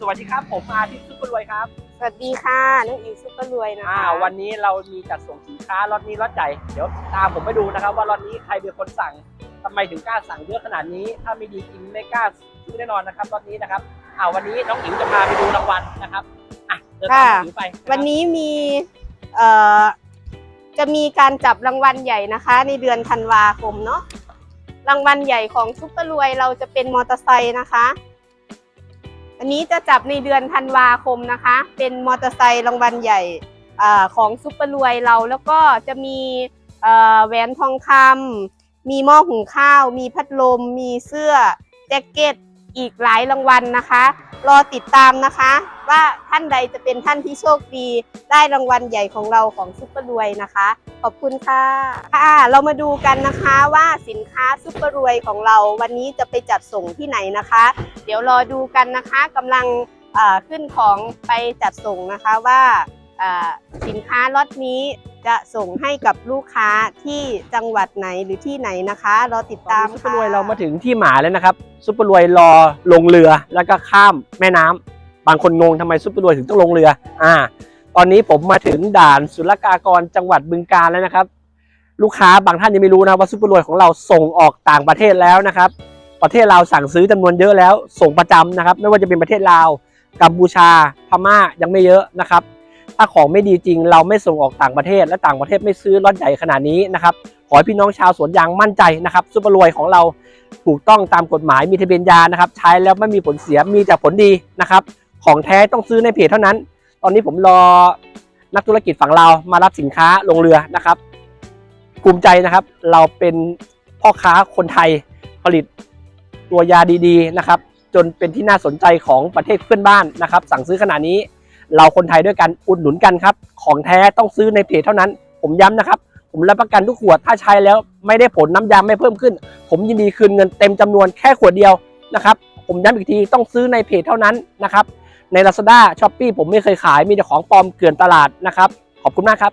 สวัสดีครับ ผมอาทิตย์ซุปเปอร์รวยครับ สวัสดีค่ะน้องอิ๋วซุปเปอร์รวยนะอ่าคะวันนี้เรามีจัดส่งสินค้าล็อตนี้ล็อตใหญ่เดี๋ยวตามผมไปดูนะครับ ว่าล็อตนี้ใครเป็นคนสั่งทำไมถึงกล้าสั่งเยอะขนาดนี้ ถ้าไม่ดีจริงไม่กล้าซื้อแน่นอนนะครับล็อตนี้นะครับอ่าวันนี้น้องอิ๋วจะพาไปดูรางวัลนะครับอะเดินตามน้องอิ๋วไปะครับวันนี้มีเอ่อจะมีการจับรางวัลใหญ่นะคะ ในเดือนธันวาคมเนาะรางวัลใหญ่ของซุปเปอร์รวยเราจะเป็นมอเตอร์ไซค์นะคะ อันนี้จะจับในเดือนธันวาคมนะคะ เป็นมอเตอร์ไซค์รางวัลใหญ่อของซุปเปอร์รวยเรา แล้วก็จะมีแหวนทองคำมีหม้อหุงข้าว มีพัดลม มีเสื้อแจ็คเก็ต อีกหลายรางวัลนะคะ รอติดตามนะคะ ว่าท่านใดจะเป็นท่านที่โชคดี ได้รางวัลใหญ่ของเราของซุปเปอร์รวยนะคะ ขอบคุณค่ะค่ะเรามาดูกันนะคะว่าสินค้าซุปเปอร์รวยของเราวันนี้จะไปจัดส่งที่ไหนนะคะ เดี๋ยวรอดูกันนะคะกำลังขึ้นของไปจัดส่งนะคะว่า สินค้าล็อตนี้จะส่งให้กับลูกค้าที่จังหวัดไหนหรือที่ไหนนะคะรอติดตาตามมซุปเปอร์ค่ะรวยเรามาถึงที่หมายแล้วนะครับซุปเปอร์รวยรอลงเรือแล้วก็ข้ามแม่น้ำบางคนงงทำไมซุปเปอร์รวยถึงต้องลงเรือ อ่า ตอนนี้ผมมาถึงด่านศุลกากรจังหวัดบึงกาฬแล้วนะครับ ลูกค้าบางท่านยังไม่รู้นะว่าซุปเปอร์รวยของเราส่งออกต่างประเทศแล้วนะครับ ประเทศลาวสั่งซื้อจำนวนเยอะแล้ว ส่งประจำนะครับ ไม่ว่าจะเป็นประเทศลาวกัมพูชาพม่ายังไม่เยอะนะครับ ถ้าของไม่ดีจริง เราไม่ส่งออกต่างประเทศ และต่างประเทศไม่ซื้อรถใหญ่ขนาดนี้นะครับขอให้พี่น้องชาวสวนยางมั่นใจนะครับซุปเปอร์รวยของเราถูกต้องตามกฎหมายมีทะเบียนยานะครับใช้แล้วไม่มีผลเสียมีแต่ผลดีนะครับของแท้ต้องซื้อในเพจเท่านั้น ตอนนี้ผมรอนักธุรกิจฝั่งเรามารับสินค้าลงเรือนะครับภูมิใจนะครับ เราเป็นพ่อค้าคนไทยผลิตตัวยาดีๆนะครับ จนเป็นที่น่าสนใจของประเทศเพื่อนบ้านนะครับ สั่งซื้อขนาดนี้ เราคนไทยด้วยกันอุดหนุนกันครับ ของแท้ต้องซื้อในเพจเท่านั้น ผมย้ำนะครับ ผมรับประกันทุกขวดถ้าใช้แล้วไม่ได้ผลน้ำยางไม่เพิ่มขึ้น ผมยินดีคืนเงินเต็มจำนวนแค่ขวดเดียวนะครับผมย้ำอีกทีต้องซื้อในเพจเท่านั้นนะครับใน Lazada s h o p e e ผมไม่เคยขายมีแต่ของปลอมเกลื่อนตลาดนะครับขอบคุณมากครับ